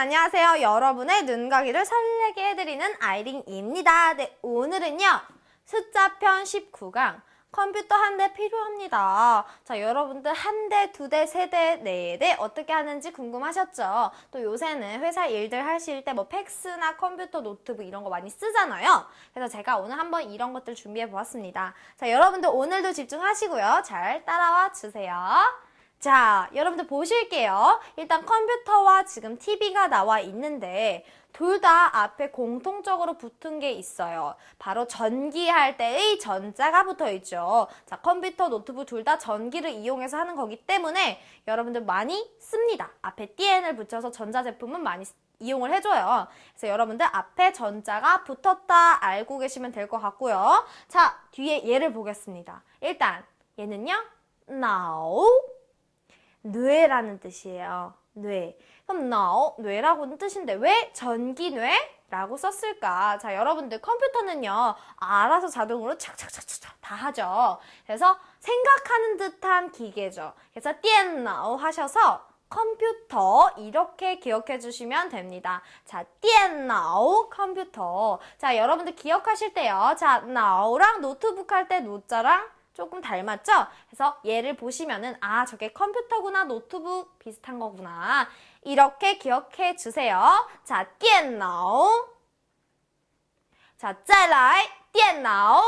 안녕하세요. 여러분의 눈가기를 설레게 해드리는 아이린입니다. 네, 오늘은요. 숫자편 19강 컴퓨터 한 대 필요합니다. 자, 여러분들 한 대, 두 대, 세 대, 네 대 어떻게 하는지 궁금하셨죠? 또 요새는 회사 일들 하실 때 뭐 팩스나 컴퓨터, 노트북 이런 거 많이 쓰잖아요. 그래서 제가 오늘 한번 이런 것들 준비해 보았습니다. 자, 여러분들 오늘도 집중하시고요. 잘 따라와 주세요. 자, 여러분들 보실게요. 일단 컴퓨터와 지금 TV가 나와 있는데 둘 다 앞에 공통적으로 붙은 게 있어요. 바로 전기할 때의 전자가 붙어 있죠. 자, 컴퓨터, 노트북 둘 다 전기를 이용해서 하는 거기 때문에 여러분들 많이 씁니다. 앞에 띠엔을 붙여서 전자제품은 많이 쓰- 이용을 해줘요. 그래서 여러분들 앞에 전자가 붙었다 알고 계시면 될 것 같고요. 자, 뒤에 얘를 보겠습니다. 일단 얘는요, now 뇌라는 뜻이에요. 뇌. 그럼 now, 뇌라고는 뜻인데 왜 전기뇌? 라고 썼을까? 자, 여러분들 컴퓨터는요, 알아서 자동으로 착착착착 다 하죠. 그래서 생각하는 듯한 기계죠. 그래서 띠엔나오 하셔서 컴퓨터 이렇게 기억해 주시면 됩니다. 자, 띠엔나오 컴퓨터. 자, 여러분들 기억하실 때요. 자, 나오랑 노트북 할 때 노자랑 조금 닮았죠? 그래서 얘를 보시면은 아 저게 컴퓨터구나 노트북 비슷한 거구나 이렇게 기억해 주세요. 자, 电脑 자, 再来电脑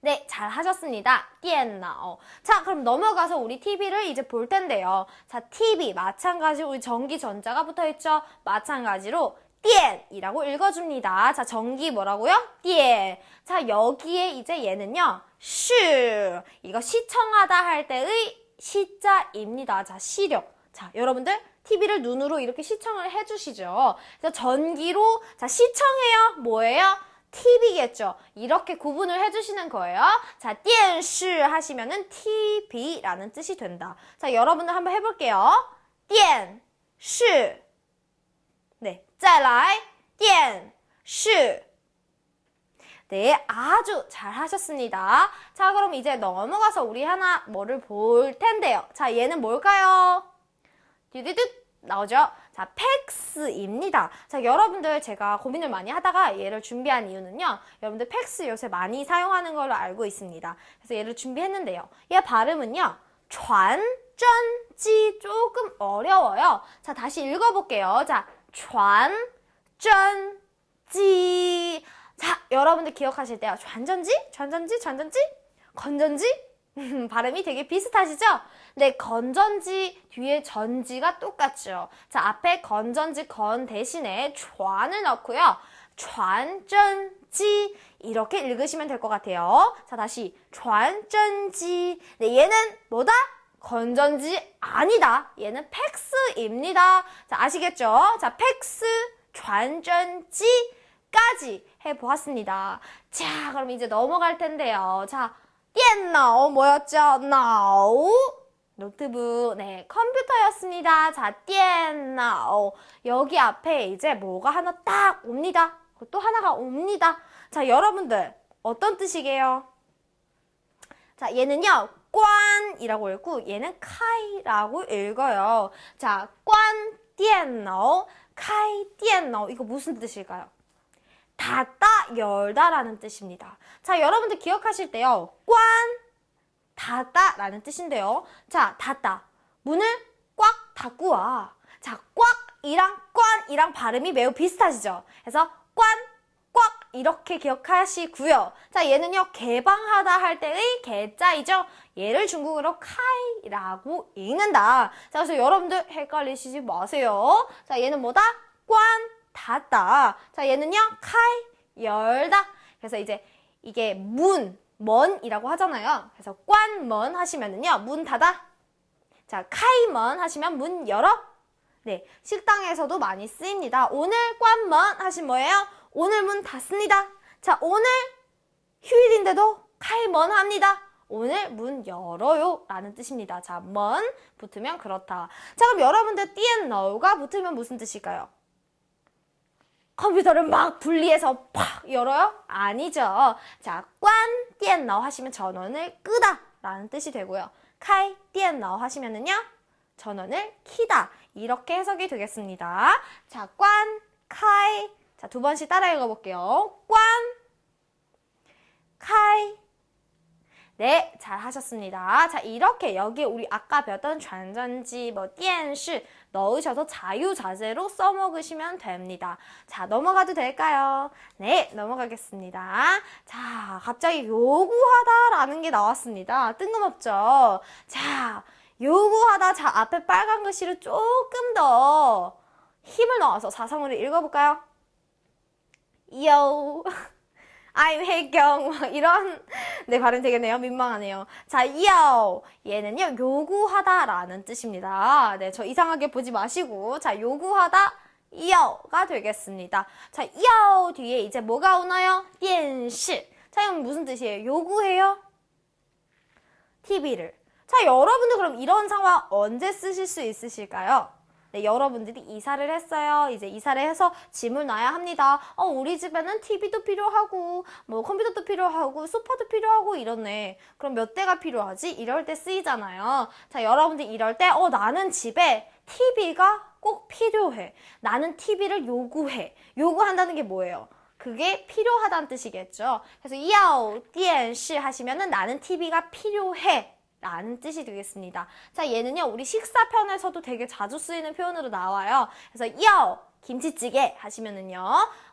네, 잘 하셨습니다. 电脑 자, 그럼 넘어가서 우리 TV를 이제 볼 텐데요. 자, TV 마찬가지로 우리 전기 전자가 붙어 있죠? 마찬가지로 电이라고 읽어줍니다. 자, 전기 뭐라고요? 电. 자, 여기에 이제 얘는요. 视. 이거 시청하다 할 때의 시자입니다. 자, 시력. 자, 여러분들 TV를 눈으로 이렇게 시청을 해주시죠. 그래서 전기로 자 시청해요. 뭐예요? TV겠죠. 이렇게 구분을 해주시는 거예요. 자, 电视 하시면은 TV라는 뜻이 된다. 자, 여러분들 한번 해볼게요. 电视 네, 再来电视 네, 아주 잘 하셨습니다. 자, 그럼 이제 넘어가서 우리 하나 뭐를 볼 텐데요. 자, 얘는 뭘까요? 듀듀듀 나오죠? 자, 팩스입니다. 자, 여러분들 제가 고민을 많이 하다가 얘를 준비한 이유는요. 여러분들 팩스 요새 많이 사용하는 걸로 알고 있습니다. 그래서 얘를 준비했는데요. 얘 발음은요.传真지 조금 어려워요. 자, 다시 읽어볼게요. 자, 전, 전, 지. 자, 여러분들 기억하실 때요. 전전지, 전전지, 전전지, 건전지. 발음이 되게 비슷하시죠? 네, 건전지 뒤에 전지가 똑같죠. 자, 앞에 건전지 건 대신에 좌는 넣고요. 전전지 이렇게 읽으시면 될 것 같아요. 자, 다시 전전지. 네, 얘는 뭐다? 건전지 아니다. 얘는 팩스입니다. 자, 아시겠죠? 자, 팩스, 전전지까지 해보았습니다. 자, 그럼 이제 넘어갈 텐데요. 자, 옛날 어, 뭐였죠? now 노트북, 네, 컴퓨터였습니다. 자, 옛날 여기 앞에 이제 뭐가 하나 딱 옵니다. 또 하나가 옵니다. 자, 여러분들 어떤 뜻이게요? 자, 얘는요. 꽝이라고 읽고 얘는 카이라고 읽어요. 자, 꽝 디엔노, 카이 디엔노 이거 무슨 뜻일까요? 닫다 열다라는 뜻입니다. 자, 여러분들 기억하실 때요. 꽝 닫다라는 뜻인데요. 자, 닫다. 문을 꽉 닫고 와. 자, 꽉이랑 꽝이랑 발음이 매우 비슷하시죠? 그래서 꽝 이렇게 기억하시고요. 자, 얘는요. 개방하다 할 때의 개자이죠. 얘를 중국어로 카이라고 읽는다. 자, 그래서 여러분들 헷갈리시지 마세요. 자, 얘는 뭐다? 관, 닫다. 자, 얘는요. 카이, 열다. 그래서 이제 이게 문, 먼이라고 하잖아요. 그래서 관먼 하시면은요. 문 닫아. 자, 카이먼 하시면 문 열어. 네, 식당에서도 많이 쓰입니다. 오늘 관먼 하신 뭐예요? 오늘 문 닫습니다. 자, 오늘 휴일인데도 칼먼합니다. 오늘 문 열어요 라는 뜻입니다. 자, 먼 붙으면 그렇다. 자, 그럼 여러분들 띠엔 너가 붙으면 무슨 뜻일까요? 컴퓨터를 막 분리해서 팍 열어요? 아니죠. 자, 관 띠엔 너 하시면 전원을 끄다 라는 뜻이 되고요. 카이 띠엔 너 하시면은요. 전원을 키다 이렇게 해석이 되겠습니다. 자, 관, 카이, 자, 두 번씩 따라 읽어볼게요. 관, 카이. 네, 잘 하셨습니다. 자, 이렇게 여기 우리 아까 배웠던 전전지, 뭐, 电视 넣으셔서 자유자재로 써먹으시면 됩니다. 자, 넘어가도 될까요? 네, 넘어가겠습니다. 자, 갑자기 요구하다라는 게 나왔습니다. 뜬금없죠? 자, 요구하다. 자, 앞에 빨간 글씨를 조금 더 힘을 넣어서 사성으로 읽어볼까요? 요. I'm 혜경 막 이런 네 발음 되겠네요. 민망하네요. 자, 요 얘는요 요구하다라는 뜻입니다. 네, 저 이상하게 보지 마시고 자 요구하다 요가 되겠습니다. 자, 요 뒤에 이제 뭐가 오나요? 电视. 자, 이건 무슨 뜻이에요? 요구해요? TV를. 자, 여러분들 그럼 이런 상황 언제 쓰실 수 있으실까요? 네, 여러분들이 이사를 했어요. 이제 이사를 해서 짐을 놔야 합니다. 어, 우리 집에는 TV도 필요하고 뭐 컴퓨터도 필요하고 소파도 필요하고 이러네. 그럼 몇 대가 필요하지? 이럴 때 쓰이잖아요. 자, 여러분들 이럴 때 어, 나는 집에 TV가 꼭 필요해. 나는 TV를 요구해. 요구한다는 게 뭐예요? 그게 필요하다는 뜻이겠죠. 그래서 이아오 디엔시 하시면은 나는 TV가 필요해. 라는 뜻이 되겠습니다. 자, 얘는요, 우리 식사편에서도 되게 자주 쓰이는 표현으로 나와요. 그래서, 요! 김치찌개 하시면은요,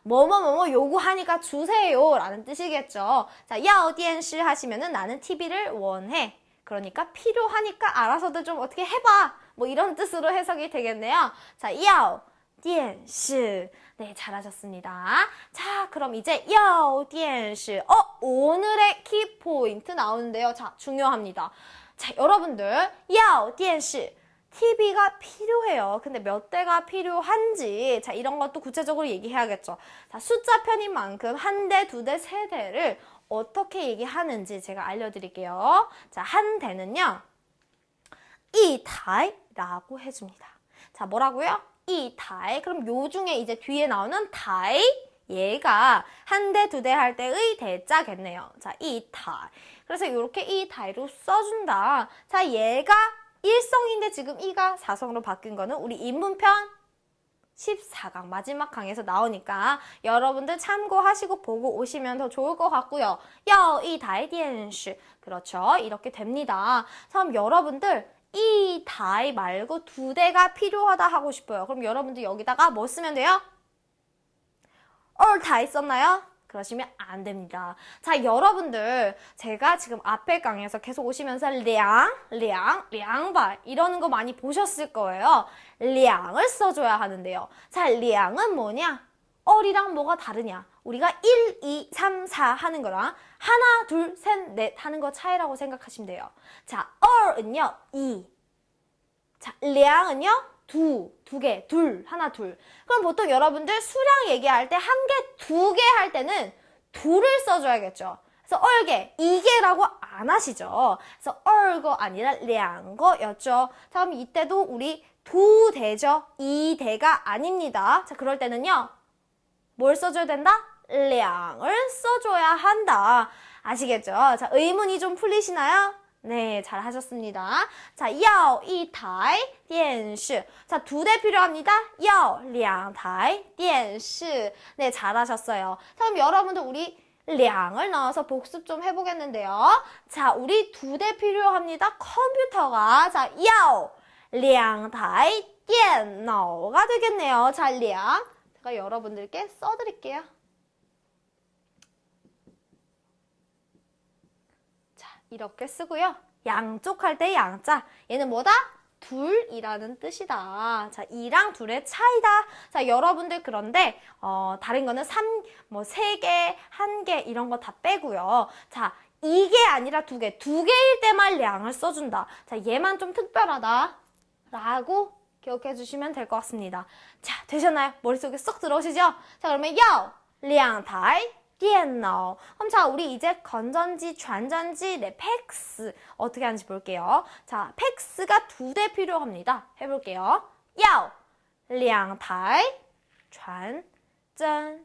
뭐뭐뭐뭐 요구하니까 주세요! 라는 뜻이겠죠. 자, 요! 电视 하시면은 나는 TV를 원해. 그러니까 필요하니까 알아서도 좀 어떻게 해봐! 뭐 이런 뜻으로 해석이 되겠네요. 자, 요! 电视 네, 잘하셨습니다. 자, 그럼 이제 要电视 어, 오늘의 키포인트 나오는데요. 자, 중요합니다. 자, 여러분들, 야오, 电视. TV가 필요해요. 근데 몇 대가 필요한지, 자, 이런 것도 구체적으로 얘기해야겠죠. 자, 숫자 편인 만큼 한 대, 두 대, 세 대를 어떻게 얘기하는지 제가 알려드릴게요. 자, 한 대는요, 이타이라고 해줍니다. 자, 뭐라고요? 이타이. 그럼 요 중에 이제 뒤에 나오는 타이. 얘가 한 대, 두 대 할 때의 대자겠네요. 자, 이타. 그래서 이렇게 이타로 써준다. 자, 얘가 1성인데 지금 이가 4성으로 바뀐 거는 우리 인문편 14강 마지막 강에서 나오니까 여러분들 참고하시고 보고 오시면 더 좋을 것 같고요. 여, 이 다이 디엔슈. 그렇죠. 이렇게 됩니다. 그럼 여러분들 이 다이 말고 두 대가 필요하다 하고 싶어요. 그럼 여러분들 여기다가 뭐 쓰면 돼요? 얼다 있었나요? 그러시면 안 됩니다. 자, 여러분들, 제가 지금 앞에 강에서 계속 오시면서 량, 량, 량발 이러는 거 많이 보셨을 거예요. 량을 써줘야 하는데요. 자, 량은 뭐냐? 얼이랑 뭐가 다르냐? 우리가 1, 2, 3, 4 하는 거랑 하나, 둘, 셋, 넷 하는 거 차이라고 생각하시면 돼요. 자, 얼은요, 2. 자, 량은요, 두, 두 개, 둘, 하나, 둘. 그럼 보통 여러분들 수량 얘기할 때 한 개, 두 개 할 때는 둘을 써줘야겠죠. 그래서 얼개, 이개라고 안 하시죠. 그래서 얼거 아니라 량거였죠. 자, 그럼 이때도 우리 두 대죠. 이 대가 아닙니다. 자, 그럴 때는요. 뭘 써줘야 된다? 량을 써줘야 한다. 아시겠죠? 자, 의문이 좀 풀리시나요? 네, 잘 하셨습니다. 자, 要一台电视. 자, 두 대 필요합니다. 要两台电视. 네, 잘 하셨어요. 자, 그럼 여러분들 우리 량을 넣어서 복습 좀 해보겠는데요. 자, 우리 두 대 필요합니다. 컴퓨터가. 자, 要两台电脑가 되겠네요. 자, 량. 제가 여러분들께 써드릴게요. 이렇게 쓰고요. 양쪽 할 때 양자. 얘는 뭐다? 둘이라는 뜻이다. 자, 이랑 둘의 차이다. 자, 여러분들 그런데 어, 다른 거는 3, 뭐 3개, 한개 이런 거 다 빼고요. 자, 이게 아니라 두 개. 두 개일 때만 양을 써준다. 자, 얘만 좀 특별하다. 라고 기억해 주시면 될 것 같습니다. 자, 되셨나요? 머릿속에 쏙 들어오시죠? 자, 그러면 요! 两台 piano. 그럼 자, 우리 이제 건전지, 전전지, 네, 팩스 어떻게 하는지 볼게요. 자, 팩스가 두 대 필요합니다. 해볼게요. 야오, 两台 전전지.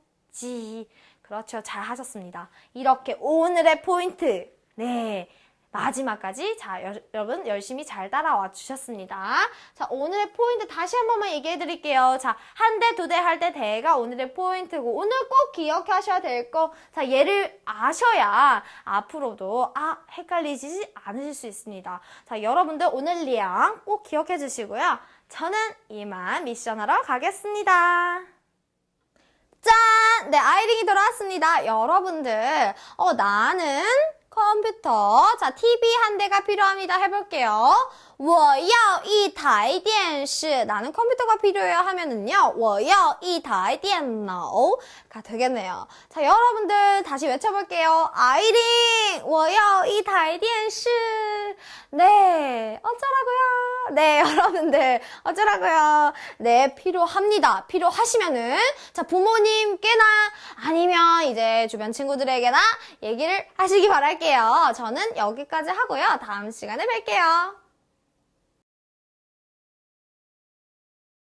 그렇죠. 잘 하셨습니다. 이렇게 오늘의 포인트. 네. 마지막까지 자 여, 여러분 열심히 잘 따라와 주셨습니다. 자 오늘의 포인트 다시 한 번만 얘기해 드릴게요. 자한 대 두 대 할 때 대가 오늘의 포인트고 오늘 꼭 기억하셔야 될 거. 자 얘를 아셔야 앞으로도 아 헷갈리지 않으실 수 있습니다. 자 여러분들 오늘 리앙 꼭 기억해 주시고요. 저는 이만 미션하러 가겠습니다. 짠! 네, 아이링이 돌아왔습니다. 여러분들, 어, 나는 컴퓨터, 자, TV 한 대가 필요합니다. 해볼게요. 我要一台电视. 나는 컴퓨터가 필요해요 하면은요, 我要一台电脑. 가 되겠네요. 자, 여러분들 다시 외쳐볼게요. 아이링! 我要一台电视. 네, 어쩌라고요? 네, 여러분들, 어쩌라고요? 네, 필요합니다. 필요하시면은, 자, 부모님께나 아니면 이제 주변 친구들에게나 얘기를 하시기 바랄게요. 저는 여기까지 하고요. 다음 시간에 뵐게요.